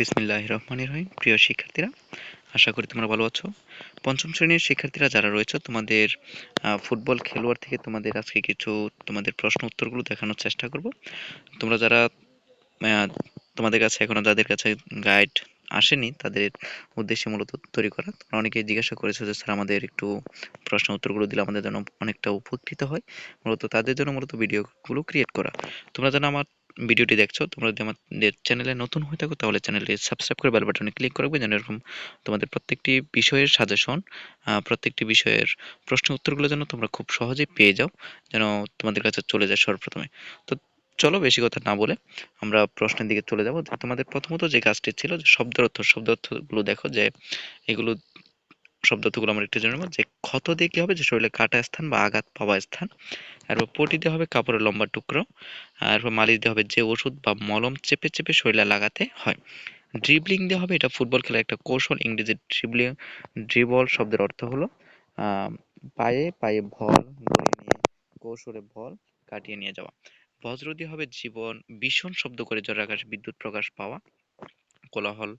বিসমিল্লাহ রহমানির রহিম। প্রিয় শিক্ষার্থীরা, আশা করি তোমরা ভালো আছো। পঞ্চম শ্রেণির শিক্ষার্থীরা যারা রয়েছে, তোমাদের ফুটবল খেলোয়াড় থেকে তোমাদের আজকে কিছু তোমাদের প্রশ্ন উত্তরগুলো দেখানোর চেষ্টা করব। তোমরা যারা তোমাদের কাছে এখনও যাদের কাছে গাইড আসেনি, তাদের উদ্দেশ্যে মূলত তৈরি করা। তোমরা অনেকেই জিজ্ঞাসা করেছ যে, স্যার, আমাদের একটু প্রশ্ন উত্তরগুলো দিলে আমাদের জন্য অনেকটা উপকৃত হয়। মূলত তাদের জন্য মূলত ভিডিওগুলো ক্রিয়েট করা। তোমরা যেন আমার ভিডিওটি দেখছ, তোমরা যদি আমাদের চ্যানেলে নতুন হয়ে থাকো, তাহলে চ্যানেলটি সাবস্ক্রাইব করে বেল বাটনে ক্লিক করবে যেন এরকম তোমাদের প্রত্যেকটি বিষয়ের সাজেশন প্রত্যেকটি বিষয়ের প্রশ্ন উত্তরগুলো যেন তোমরা খুব সহজেই পেয়ে যাও, যেন তোমাদের কাছে চলে যায় সর্বপ্রথমে। তো চলো বেশি কথা না বলে আমরা প্রশ্নের দিকে চলে যাব। তোমাদের প্রথমত যে কাজটি ছিল, যে শব্দ অর্থ শব্দ অর্থগুলো দেখো, যে এগুলো শব্দ অর্থগুলো আমরা একটু জেনে নেব। যে ক্ষত দিয়ে কি হবে? যে শরীরে কাটা স্থান বা আঘাত পাওয়া স্থান। এরপর পটি দিয়ে হবে কাপড়ের লম্বা টুকরো। এরপর মালিশ দিয়ে হবে যে ওষুধ বা মলম চেপে চেপে শরীরে লাগাতে হয়। ড্রিবলিং দিয়ে হবে এটা ফুটবল খেলার একটা কৌশল। ইংরেজি ড্রিবলিং, ড্রিবল শব্দের অর্থ হলো পায়ে পায়ে ভল নিয়ে, কৌশলে ভল কাটিয়ে নিয়ে যাওয়া। বজ্র দিয়ে হবে জীবন ভীষণ শব্দ করে ঝড়ের আকাশে বিদ্যুৎ প্রকাশ পাওয়া। কোলাহল,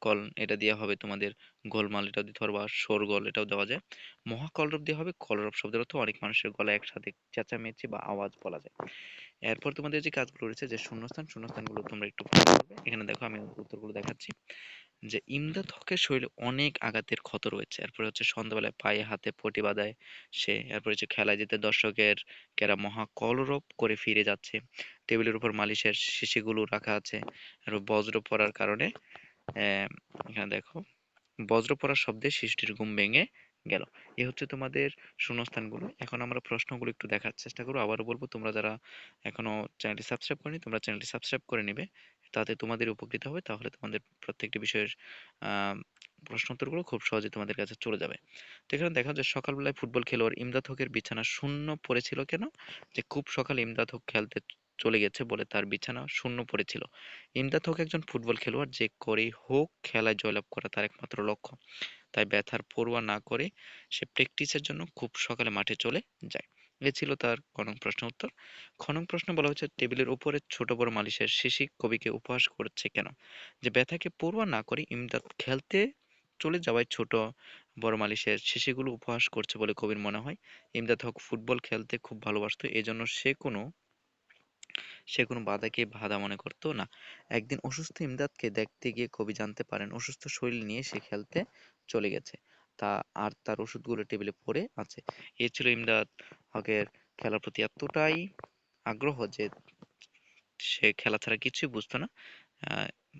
কল, এটা দিয়ে হবে তোমাদের গোলমাল, এটাও দিতে পারবা শোরগোল, এটাও দেওয়া যায়। মহাকলরব দিয়ে হবে কলরব শব্দের অর্থ অনেক মানুষের গলায় একসাথে চেঁচামেচি বা আওয়াজ বলা যায়। এরপর তোমাদের যে কাজগুলো রয়েছে যে শূন্যস্থান, শূন্যস্থানগুলো তোমরা একটু এখানে দেখো আমি উত্তরগুলো দেখাচ্ছি। যে ইমদাদ হকের শরীরে অনেক আঘাতের ক্ষত রয়েছে। এরপরে হচ্ছে সন্ধ্যাবেলায় পায়ে হাতে পটি বাঁধায় সে। এরপর হচ্ছে খেলায় যেতে দর্শকের, কেরা মহা কলরব করে ফিরে যাচ্ছে। টেবিলের উপর মালিশের শিশিগুলো রাখা আছে আর বজ্র পড়ার কারণে। এখানে দেখো, বজ্র পড়ার শব্দে শিশুটির ঘুম ভেঙে গেল। এ হচ্ছে তোমাদের শূন্যস্থানগুলো। এখন আমরা প্রশ্নগুলো একটু দেখার চেষ্টা করব। আবারও বলব, তোমরা যারা এখনও চ্যানেলটি সাবস্ক্রাইব করনি, তোমরা চ্যানেলটি সাবস্ক্রাইব করে নিবে। তাতে তোমাদের উপকৃত হবে, তাহলে তোমাদের প্রত্যেকটি বিষয়ের প্রশ্ন উত্তরগুলো খুব সহজে তোমাদের কাছে চলে যাবে। তো এখানে দেখা যায়, সকালবেলায় ফুটবল খেলোয়াড় ইমদাদ হকের বিছানা শূন্য পড়েছিল কেন? যে খুব সকালে ইমদাদ হক খেলতে চলে গেছে বলে তার বিছানা শূন্য পড়েছিল। ইমদাদ হক একজন ফুটবল খেলোয়াড়, যে করেই হোক খেলায় জয়লাভ করা তার একমাত্র লক্ষ্য। তাই ব্যথার পরোয়া না করে সে প্র্যাকটিসের জন্য খুব সকালে মাঠে চলে যায়। এ ছিল তার খনন প্রশ্ন উত্তর। খনন প্রশ্নে বলা হচ্ছে টেবিলের উপরে ছোট বড় মালিশের শিশি কবিকে উপহাস করছে কেন? যে ব্যথাকে পরোয়া না করে ইমদাদ খেলতে চলে যাওয়ায় ছোট বড় মালিশের শিশিগুলো উপহাস করছে বলে কবির মনে হয়। ইমদাদ হক ফুটবল খেলতে খুব ভালোবাসতো, এজন্য সে কোনো সে কোনো বাধাকে বাধা মনে করতো না। একদিন অসুস্থ ইমদাদকে দেখতে গিয়ে কবি জানতে পারেন, অসুস্থ শরীর নিয়ে সে খেলতে চলে গেছে। তা আর তার ওষুধগুলো টেবিলে পড়ে আছে। এ ছিল ইমদাদ হকের খেলার প্রতি এতটাই আগ্রহ যে সে খেলা ছাড়া কিছুই বুঝতো না।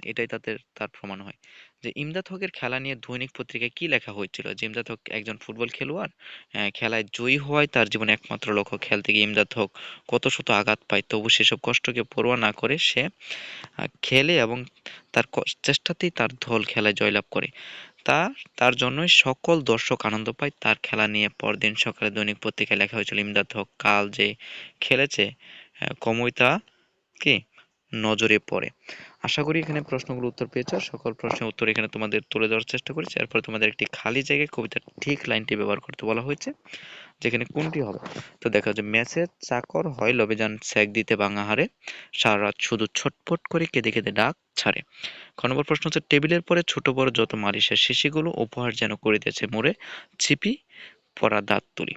এটাই তাদের তার প্রমাণ হয়। যে ইমদাদ হকের খেলা নিয়ে দৈনিক পত্রিকায় কি লেখা হয়েছিল? যে ইমদাদ হক একজন ফুটবল খেলোয়াড় আহ, খেলায় জয়ী হওয়াই তার জীবনে একমাত্র লক্ষ্য খেলতে গিয়ে ইমদাদ হক কত শত আঘাত পায়। তবু সেসব কষ্টকে পরোয়া না করে সে খেলে এবং তার চেষ্টাতেই তার দল খেলায় জয়লাভ করে। তা তার জন্যই সকল দর্শক আনন্দ পায়। তার খেলা নিয়ে পরদিন সকালে দৈনিক পত্রিকায় লেখা হয়েছিল ইমদাদ হক কাল যে খেলেছে আহ, কমই তা কি? নজরে পড়ে। আশা করি এখানে প্রশ্নগুলো উত্তর পেয়েছ। সকল প্রশ্নের উত্তর এখানে তোমাদের তুলে দেওয়ার চেষ্টা করেছি। এরপরে তোমাদের একটি খালি জায়গায় কবিতার ঠিক লাইনটি ব্যবহার করতে বলা হয়েছে, যেখানে কোনটি হবে? তো দেখা যাচ্ছে ম্যাচের চাকর হয় লবেজান স্যাক দিতে ভাঙা হারে সারা রাত শুধু ছটফট করে কেঁদে কেঁদে ডাক ছাড়ে। খ নম্বর প্রশ্ন হচ্ছে, টেবিলের পরে ছোট বড় যত মালিশের শিশিগুলো উপহার যেন করিতেছে মোড়ে চিপি পরা দাঁত তুলি।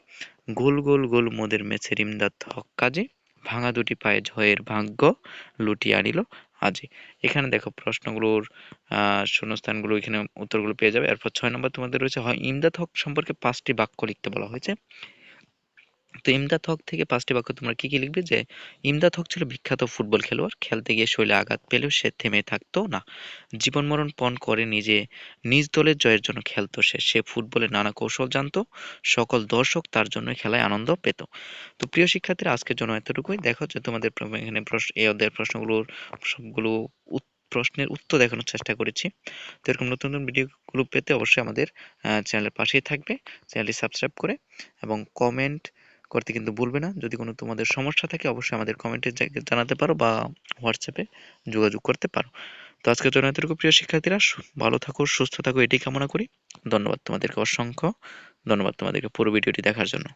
গোল গোল গোল মোদের মেছের ইমদাদ হক কাজে ভাঙা দুটি পায়ে জয়ের ভাগ্য লুটিয়ে আনিল আজি। এখানে দেখো প্রশ্নগুলোর শূন্যস্থানগুলো এখানে উত্তরগুলো পেয়ে যাবে। এরপর ছয় নম্বর তোমাদের রয়েছে হয় ইমদাদ হক সম্পর্কে পাঁচটি বাক্য লিখতে বলা হয়েছে। তো ইমদাদ হক থেকে পাঁচটি বাক্য তোমরা কি কি লিখবে? যে, ইমদাদ হক ছিল বিখ্যাত ফুটবল খেলোয়াড়। খেলতে গিয়ে শৈলে আঘাত পেলেও সে থেমে থাকতো না। জীবন মরণ পণ করে নিজে, নিজ দলের জয়ের জন্য খেলতো সে। সে ফুটবলের নানা কৌশল জানতো। সকল দর্শক তার জন্য খেলায় আনন্দ পেত। তো প্রিয় শিক্ষার্থীরা, আজকের জন্য এতটুকুই। দেখো যে, তোমাদের এখানে প্রশ্ন এই অধ্যায়ের প্রশ্নগুলোর, সবগুলো প্রশ্নের উত্তর দেখানোর চেষ্টা করেছি। তো এরকম নতুন নতুন ভিডিওগুলো পেতে অবশ্যই আমাদের চ্যানেলের পাশেই থাকবে। চ্যানেলটি সাবস্ক্রাইব করে এবং কমেন্ট করতে কিন্তু ভুলবে না। যদি কোনো তোমাদের সমস্যা থাকে, অবশ্যই আমাদের কমেন্টে জানাতে পারো বা হোয়াটসঅ্যাপে যোগাযোগ করতে পারো। তো আজকের জন্য প্রিয় শিক্ষার্থীরা ভালো থাকো, সুস্থ থাকো এটি কামনা করি। ধন্যবাদ তোমাদেরকে অসংখ্য। ধন্যবাদ তোমাদেরকে পুরো ভিডিওটি দেখার জন্য।